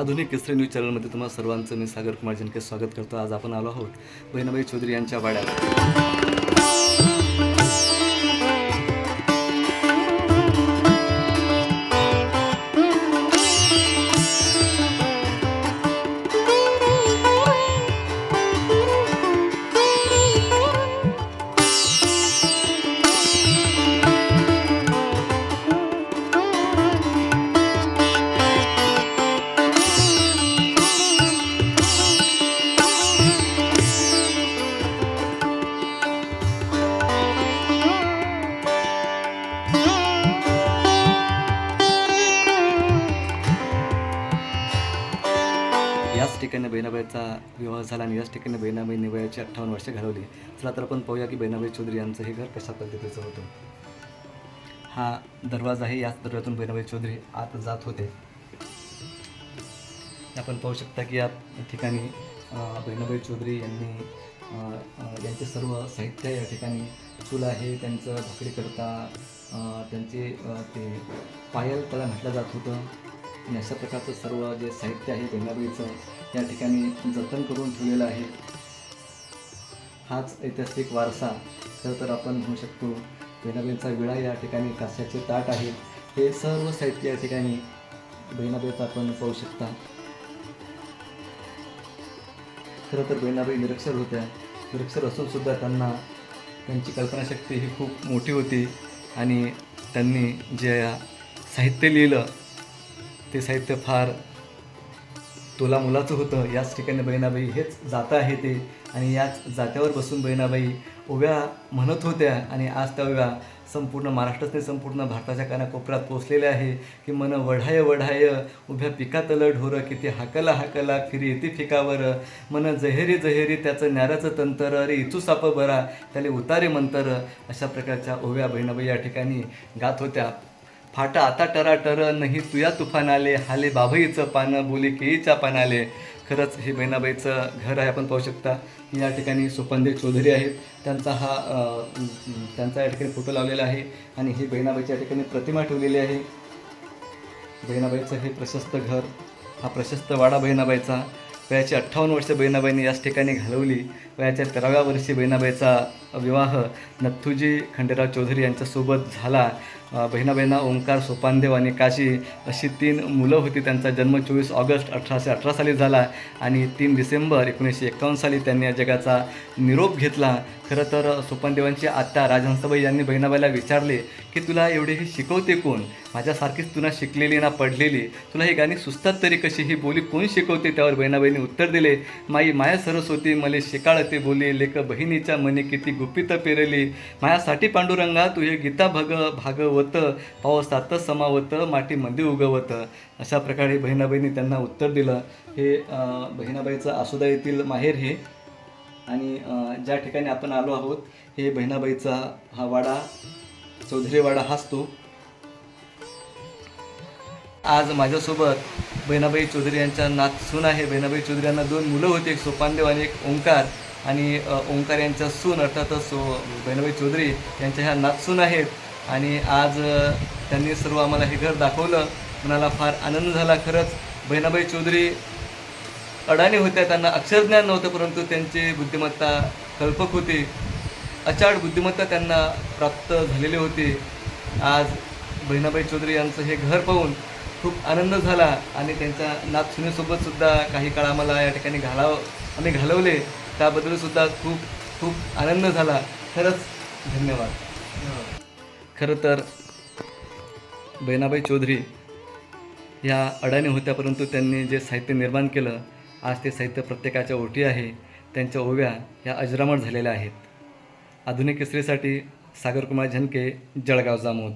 आधुनिक केसरी न्यूज चॅनलमध्ये तुम्हाला सर्वांचं मी सागर कुमार जिनके स्वागत करतो. आज आपण आलो आहोत बहिणाबाई चौधरी यांच्या वाड्यात ठिकाणी बहिणाबाईचा विवाह झाला आणि याच ठिकाणी बहिणाबाईंनी वयाची अठ्ठावन्न वर्षे घालवली. चला तर आपण पाहूया की बहिणाबाई चौधरी यांचं हे घर कशा पद्धतीचं होतं? हा दरवाजा आहे. याच दरवाजातून बहिणाबाई चौधरी आत जात होते. आपण पाहू शकता की या ठिकाणी बहिणाबाई चौधरी यांनी यांचे सर्व साहित्य या ठिकाणी चूल आहे. त्यांचं भाकरी करता त्यांचे ते पायल त्याला म्हटलं जात होतं. आणि अशा प्रकारचं सर्व जे साहित्य आहे गंगाबाईचं या ठिकाणी जतन करून ठेवलेलं आहे. हाच ऐतिहासिक वारसा. खरं तर आपण म्हणू शकतो बहिणाबाईंचा विळा या ठिकाणी कास्याचे ताट आहे. हे सर्व साहित्य या ठिकाणी बहिणाबाईचं आपण पाहू शकता. खरं तर बहिणाबाई निरक्षर होत्या. निरक्षर असून सुद्धा त्यांना त्यांची कल्पनाशक्ती ही खूप मोठी होती. आणि त्यांनी जे साहित्य लिहिलं ते साहित्य फार तुला मुलाचं होतं. याच ठिकाणी बहिणाबाई हेच जातं आहे ते. आणि याच जात्यावर बसून बहिणाबाई ओव्या म्हणत होत्या. आणि आज त्या ओव्या संपूर्ण महाराष्ट्रात नाही संपूर्ण भारताच्या कानाकोपऱ्यात पोचलेले आहे. की मन वढाय वढाय उभ्या पिकातलं ढोरं किती हाकला हाकला फिरी येते फिकावर. मन जहेरी जहेरी त्याचं न्याराचं तंतर. अरे इचू साप बरा त्याले उतारे मंतर. अशा प्रकारच्या ओव्या बहिणाबाई या ठिकाणी गात होत्या. फाटा आता टरा टर नाही तुया तुफान आले हाले बाभईचं पानं बोली केळीच्या पानाले. खरंच हे बहिणाबाईचं घर आहे आपण पाहू शकता. या ठिकाणी सुपंदे चौधरी आहेत. त्यांचा हा त्यांचा या ठिकाणी फोटो लावलेला आहे आणि ही बहिणाबाईच्या या ठिकाणी प्रतिमा ठेवलेली आहे. बहिणाबाईचं हे प्रशस्त घर हा प्रशस्त वाडा बहिणाबाईचा. वयाची अठ्ठावन्न वर्ष बहिणाबाईंनी याच ठिकाणी घालवली. वयाच्या तेराव्या वर्षी बहिणाबाईचा विवाह नथुजी खंडेराव चौधरी यांच्यासोबत झाला. बहिणाबाईंना ओंकार सोपानदेव आणि काशी अशी तीन मुलं होती. त्यांचा जन्म चोवीस ऑगस्ट अठराशे अठरा साली झाला आणि तीन डिसेंबर एकोणीसशे एकावन्न साली त्यांनी या जगाचा निरोप घेतला. खरं तर सोपानदेवांची आत्ता राजहंसबाई यांनी बहिणाबाईला विचारले की तुला एवढे ही शिकवते कोण? माझ्यासारखीच तुला शिकलेली ना पडलेली? तुला ही गाणी सुचतात तरी कशी? ही बोली कोण शिकवते? त्यावर बहिणाबाईंनी उत्तर दिले माई माया सरस्वती मले शिकाळते बोली लेख बहिणीच्या मने किती गुपित पेरली. मायासाठी पांडुरंगा तू हे गीता भग भागवत पाऊस समावत समावतं माटीमध्ये उगवतं. अशा प्रकारे बहिणाबाईंनी त्यांना उत्तर दिलं. हे बहिणाबाईचं आसुदा येथील माहेर हे. आणि ज्या ठिकाणी आपण आलो आहोत हे बहिणाबाईचा हा वाडा चौधरी वाडा हाच तो आज माझ्यासोबत बहिणाबाई चौधरी यांच्या नात सून आहे. बहिणाबाई चौधरी यांना दोन मुलं होती एक सोपानदेव आणि एक ओंकार. आणि ओंकार यांच्या सून अर्थातच सो बहिणाबाई चौधरी यांच्या ह्या नात सून आहेत. आणि आज त्यांनी सर्व आम्हाला हे घर दाखवलं. मनाला फार आनंद झाला खरंच. बहिणाबाई चौधरी अडाणी होत्या त्यांना अक्षरज्ञान नव्हतं परंतु त्यांची बुद्धिमत्ता कल्पक होती. अचाट बुद्धिमत्ता त्यांना प्राप्त झालेली होती. आज बहिणाबाई चौधरी यांचं हे घर पाहून खूप आनंद झाला आणि त्यांच्या नातसुनीसोबतसुद्धा काही काळ आम्हाला या ठिकाणी घालाव आम्ही घालवले. त्याबद्दलसुद्धा खूप खूप आनंद झाला. खरंच धन्यवाद. खरं तर बहिणाबाई चौधरी ह्या अडाणी होत्या परंतु त्यांनी जे साहित्य निर्माण केलं आज ते साहित्य प्रत्येकाच्या ओटी आहे. त्यांच्या ओव्या ह्या अजरामर झालेल्या आहेत. आधुनिक केसरीसाठी सागरकुमार झनके जळगाव जामोद.